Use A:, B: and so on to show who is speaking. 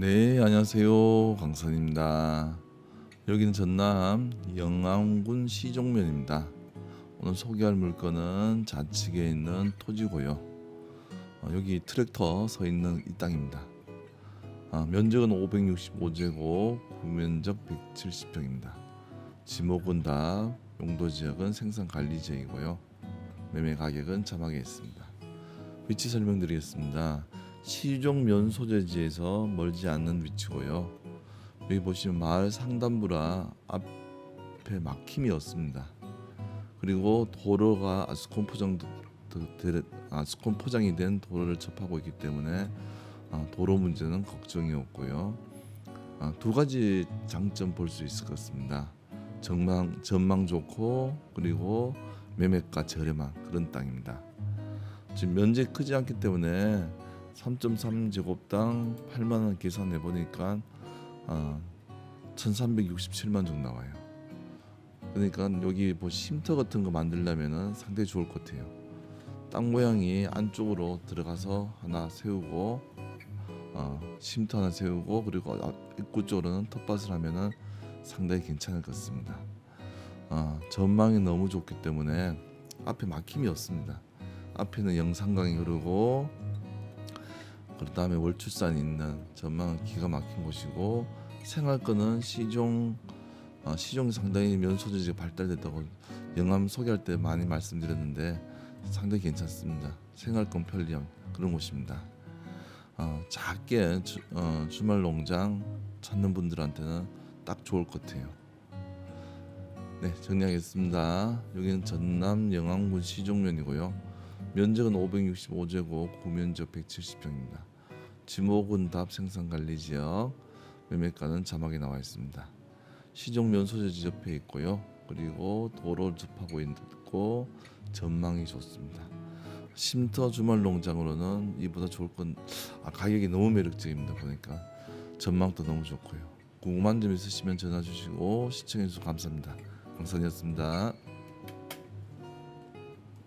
A: 네, 안녕하세요. 강선입니다. 여기는 전남 영암군 시종면입니다. 오늘 소개할 물건은 좌측에 있는 토지고요. 어, 여기 트랙터 서 있는 이 땅입니다. 아, 면적은 565제곱, 구면적 170평입니다. 지목은 다 용도 지역은 생산 관리 지역이고요. 매매 가격은 자막에 있습니다. 위치 설명드리겠습니다. 시종 면 소재지에서 멀지 않는 위치고요. 여기 보시면 마을 상단부라 앞에 막힘이 없습니다. 그리고 도로가 아스콘 포장 아스콘 포장이 된 도로를 접하고 있기 때문에 아, 도로 문제는 걱정이 없고요. 아, 두 가지 장점 볼 수 있을 것 같습니다. 전망 전망 좋고 그리고 매매가 저렴한 그런 땅입니다. 지금 면적이 크지 않기 때문에 3.3제곱당 8만 원 계산해 보니까 어, 1,367만 정도 나와요. 그러니까 여기 뭐 쉼터 같은 거 만들려면은 상당히 좋을 것 같아요. 땅 모양이 안쪽으로 들어가서 하나 세우고 어, 쉼터 하나 세우고 그리고 앞- 입구 쪽으로는 텃밭을 하면은 상당히 괜찮을 것 같습니다. 어, 전망이 너무 좋기 때문에 앞에 막힘이 없습니다. 앞에는 영산강이 흐르고 그 다음에 월출산이 있는 전망은 기가 막힌 곳이고 생활권은 시종 어, 시종 상당히 면소재지가 발달됐다고 영암 소개할 때 많이 말씀드렸는데 상당히 괜찮습니다. 생활권 편리한 그런 곳입니다. 어, 작게 주, 어, 주말 농장 찾는 분들한테는 딱 좋을 것 같아요. 네, 정리하겠습니다. 여기는 전남 영암군 시종면이고요. 면적은 565제곱, 구면적 170평입니다. 지목은 답 생산관리지역, 매매가는 자막에 나와 있습니다. 시종면 소재지 옆에 있고요. 그리고 도로를 접하고 있고 전망이 좋습니다. 쉼터 주말 농장으로는 이보다 좋을 건 아, 가격이 너무 매력적입니다. 보니까 전망도 너무 좋고요. 궁금한 점 있으시면 전화 주시고 시청해 주셔서 감사합니다. 강선이었습니다.